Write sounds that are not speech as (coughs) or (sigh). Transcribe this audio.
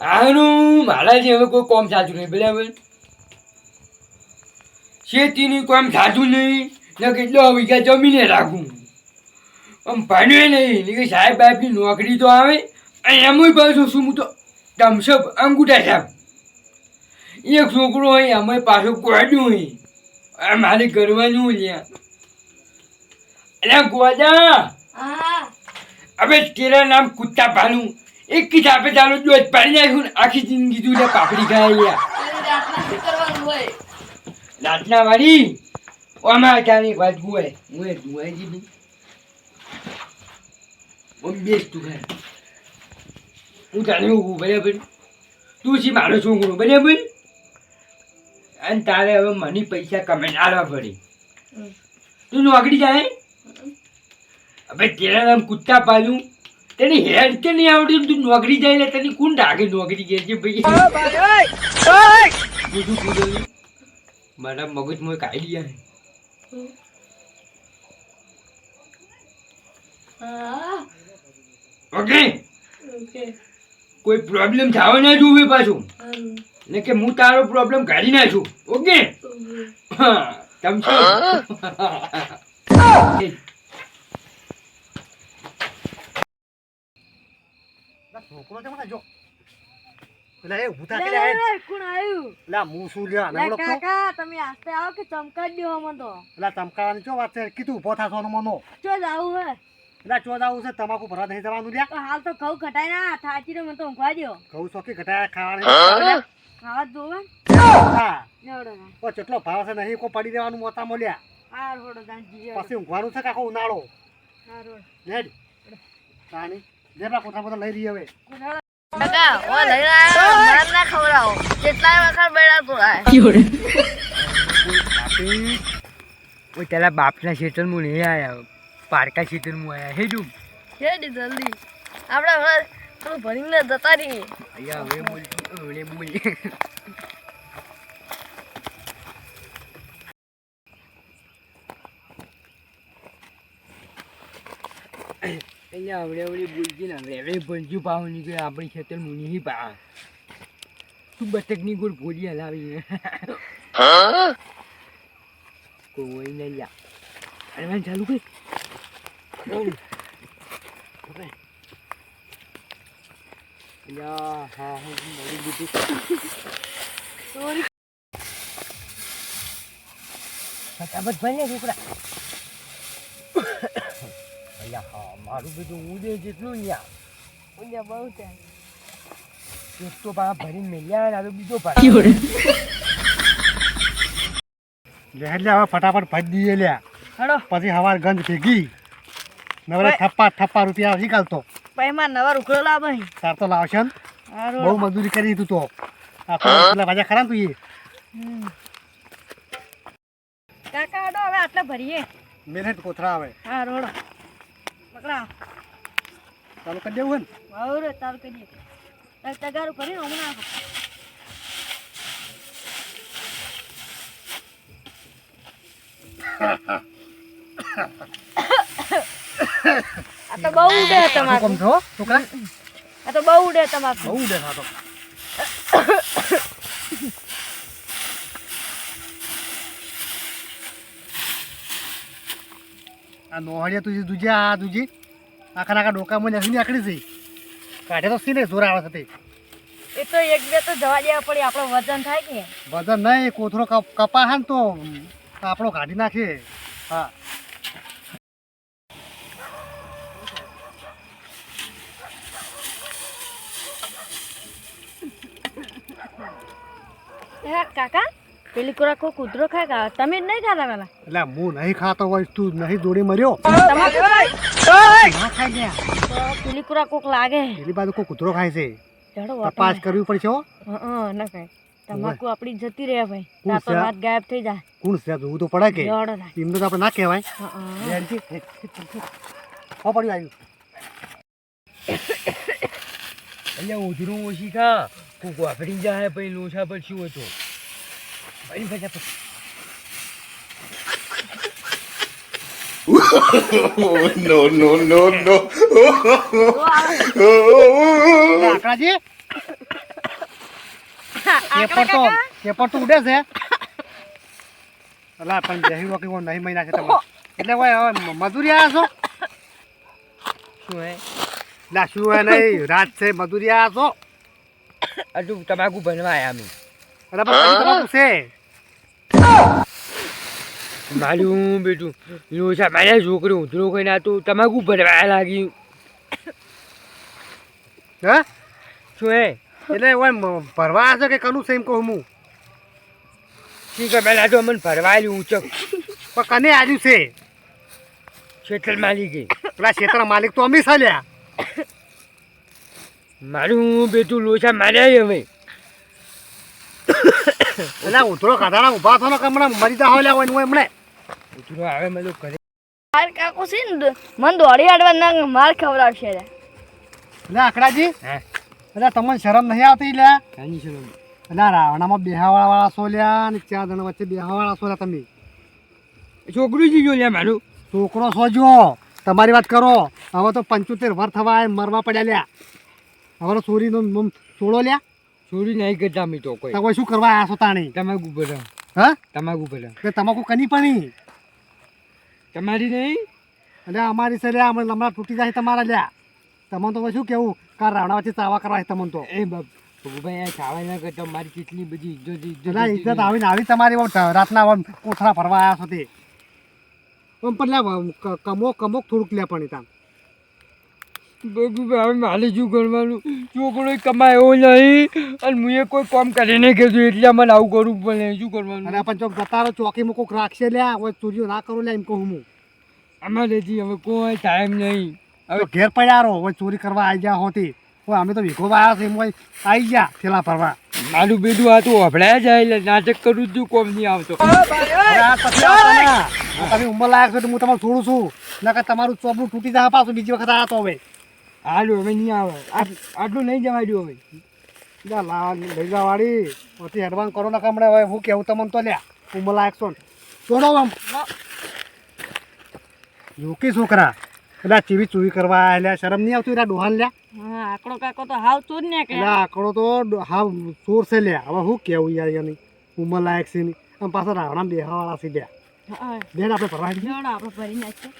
આનું મારા છે હવે કોઈ કોમ સાચું નહીં બરાબર? શેતીની કોમ સાચું નહીં ને કેટલો વીઘા જમીને રાખું. આમ ભણ્યો નહીં ને કે સાહેબ બાપની નોકરી તો આવે અને એમય પાછું શું હું તો ટમસપ અંગૂઠા સાહેબ એક છોકરો હોય અમે પાછો કોડ્યું હોય મારે કરવાનું લ્યા અલ્યા ગોદા હવે તેરા નામ કુત્તા પાલું એક કિતાબે ચાલો દોધ પાડી નાખ્યું ને આખી જિંદગી તું પાપડી ખાય લ્યા. તારે રાતના વાળી? ઓમાં અચાનક વાત ગુવાય હું એ ગુવાય દીધી ઓમ બેસ તું ખાય હું તને ઊભું બરાબર? તું છી મારો છોકરો બરાબર? અને તારે હવે મને પૈસા કમાઈને આલવા પડે. તું નોકરી જાય? હવે તેના નામ કુત્તા પાલું. તને હેડ કે નહીં આવડ્યું તું નોકરી જાય એટલે તને કોણ ડાગે નોકરી કે છે ભાઈ? બીજું કૂદો મારા મગજમાં એક આઈડિયા હા. ઓકે. ઓકે. કોઈ પ્રોબ્લેમ થવા ના જોવે પાછું. ને કે હું તારો પ્રોબ્લેમ કાઢી નાખું. ઓકે? હા તમ છો છોકરો છે મને જો પેલા એ ઊભું થાકી લે, કોણ આવ્યું? પેલા હું શું લ્યા લે, કાકા તમે આસ્તે આવો કે ચમકાડી દો અમને તો? પેલા ચમકાવાની ચો વાત છે? કીધું ઊભો થાશો મનો. ચો જાવું હે. પેલા ચો આવું છે? તમાકુ ભરવા નહીં જવાનું લ્યા. હાલ તો ઘઉં ઘટાય ના થાચી રે મને તો ઊંઘવા દ્યો. ઘઉં ચોકી ઘટાયા ખાવાની ખાવા જોવે. હા. ઓ કેટલો ભાવ છે નહીં કોઈ પડી દેવાનું મોતા હાર હોડો પછી ઊંઘવાનું છે કાકો ઉનાળો? હાર હોડો. હેડ. તાની દેવા કોઠા બધા લઈ રહી હવે. કાકા ઓ લઈ આવ્યો મને ના ખવડાવો. કેટલાય વખત બેડા તો ઓય તારા બાપના ખેતરમાં નહીં આયા. પારકા ખેતરમાં આયા. હે જુ હેડી જલ્દી. આપણે હવે થોડું ભણીને જતા રહીએ. અહીંયા હવે બોલ હવે બોલ. અહીંયા આવડે આવડે બોલજી ને. હવે હવે ભણજુ પાવ નીકળે આપણી ખેતર મુની પા તું બતકની ગોળ ભોલી હલાવી કોઈ નહીં લ્યા. અરે મેં ચાલુ કઈ હા, હું મળી દીધું સોરી. ફટાફટ ભણ છોકરા મારું બધું હું દે જેટલું ન્યા. ઉજા બહુ છે. એક તો પા ભરી મેલ્યા ને હવે બીજો પાછો લે લે હવે ફટાફટ ભજ દઈએ લ્યા હડો. પછી હવાર ગંધ ભેગી. નવરા થપ્પા થપ્પા રૂપિયા નીકળતો. પછી માર નવા રૂકડો લાવ ભાઈ. તાર તો લાવશે ને. બહુ મજૂરી કરી તું. તો આખો પેલા ભાજા ખરા તું એ? કાકા હડો હવે આટલા ભરીએ. મિનિટ કોથરા આવે. હા રોડો. પકડા. ચાલુ કરી દેવું હે ચાલુ કરીએ તાર તગારું કરીને હમણાં (coughs) આ તો બહુ ઉડે શું તમાકુ કામ છો છોકરા? આ તો બહુ ઉડે તમાકુ બહુ ઉડે થાતો આ નોહડિયા તુજી દુજે આ દુજી. આખા આખા ડોકામાં નથી નીકળી છે. કાઢે તો સી ને જોર આવે છે એ તો એક બે તો જવા દેવા પડે આપણો વજન થાય કે? વજન નહીં કોથરો કપ- કપા હે ને તો આપણો કાઢી નાખે. હા કાકા? પેલી કોરા કો કૂતરો ખાય કા તમે જ નહીં ખાતા પેલા એટલે હું નહીં ખાતો હોય તું નહીં દોડી મર્યો ના ખાઈ ગયા પેલી કોરા કોક લાગે પેલી બાજુ કોઈ કૂતરો ખાય છે તપાસ કરવી પડશે હો ના ખાય તમાકુ આપણી જતી રહે ભાઈ ના તો વાત ગાયબ થઈ જાય કોણ છે જોવું તો પડે કે એમને તો આપણે ના કહેવાય હા, પડ્યું આવ્યું અહીંયા ઉધરું ઓછી ખા કોક વાપરી જાય પછી લોછા પર શું હતો પછી ફટાફટ no, no, no, no. આકડાજી પેપર તો પેપર તો ઉડે છે. અલા પણ વખત એવો નહીં મહિના છે તમે એટલે હોય હવે મજૂરી આવ્યા છો? શું હે? લા શું હોય નહીં? રાત છે મજૂરી આવ્યા છો? હજુ તમાકુ ભણવા આવ્યા અમે. કઈ તમાકુ છે. મારું બેટું લોસા મારા છોકરી ઉધરો કહીને આ તો તમાકુ ભરવા લાગી હે? શું હે એટલે હોય મ- ભરવા છો કે કનું છે એમ કહું હું? ઠીક હે પેલા તો અમને ભરવા આવ્યું ઊંચક પણ કને આવ્યું છે? શેઠલ માલિકે. પેલા ક્ષેત્ર માલિક તો અમી ચાલ્યા મારું બેટું લોસા માર્યા હવે. એટલે ઉતરો કાઢાના ઊભા થો ને મરી જા હોય હોય હું એમણે ઉતરો આવે મેં તો કરે માર કાકો છે ને મને દોડી આડવા ના માર ખવડાવશે રે એટલે આકડાજી. હા? એટલે તમને શરમ નહીં આવતી લ્યા કાની શરમ. એટલે રાવણામાં બેહાવાળા વાળા છો લ્યા અને ચાર જણા વચ્ચે બેહાવાળા છો લ્યા તમે. છોકરું જ જો લ્યા મારું? છોકરો સોજો જો તમારી વાત કરો. હવે તો પંચોતેર વર થવા મરવા પડ્યા લ્યા હવે તો ચોરીનો સોળો લ્યા ચોરી નહીં કરતા અમે તો કોઈ. તમે શું કરવા આવ્યા છો તાણી? તમાકુ ભરા હા? તમાકુ ભરા કે તમાકુ કની પણ તમારી નહીં? એટલે અમારી છે લ્યા લમડા હમણાં તૂટી જાય તમારા લ્યા. તમને તો શું કેવું? કાર રાવણા વચ્ચે ચાવા કરવા તમે તમને તો. એ બાપ ભાઈ આ ચાવા ના કરતા મારી કેટલી બધી ઇજ્જત ઇજ્જત ઇજ્જત આવીને આવી તમારી રાતના કોથળા ભરવા આવ્યા છો તે. પણ પણ લ્યા ક- કમોક થોડુંક લે પણ ત્યાં મારે શું કરવાનું? છોકરો કમાયો નહીં. અને મુએ કોઈ કામ કરીને કીધું એટલે મને આવું કરવું પડે. શું કરવાનું? અને પણ ચોક બતાવો ચોકી મૂકો રાખશે લ્યા હવે ચોરીઓ ના કરું લે એમ કહું હું. અમારેથી હવે કોઈ ટાઈમ નહીં. હવે ઘેર પડ્યા રહો હવે ચોરી કરવા આવી ગયા હોતી. હોય અમે તો વિખો આવ્યા છે એમ આવી ગયા થેલા ભરવા મારું બીજું આ તો અભડાય જાય એટલે નાટક કરું જ છું કોમ નહીં આવતો. આ. આ તમે. ઉંમર લાયક છો તો હું તમારું છોડું છું. નકર તમારું ચોપડું તૂટી જાય પાછું બીજી વખત આવ્યા તો હવે. હાલું હવે નહીં આવે. આટ- આટલું નહીં જવા દઉં હવે ભેગા વાળી પછી એડવાન્સ કરો ના કમણે હવે હું કેવું તમને તો લ્યા લાયક છો ને. છોડો આમ. યોકી છોકરા પેલા ચીવી ચૂવી કરવા એટલે શરમ નહીં આવતી એટલે ડોહાન લ્યા. આકડો કાકો તો હાવ ચોર ને એટલે આંકડો તો હાવ ચોર છે લે હવે હું કેવું યાર એની? ઉંમર લાયક છે નહીં આમ પાછા રાવણા બેહાવાળા છે લે હા બેન આપણે ભરવા આપણે ભરી નાખીએ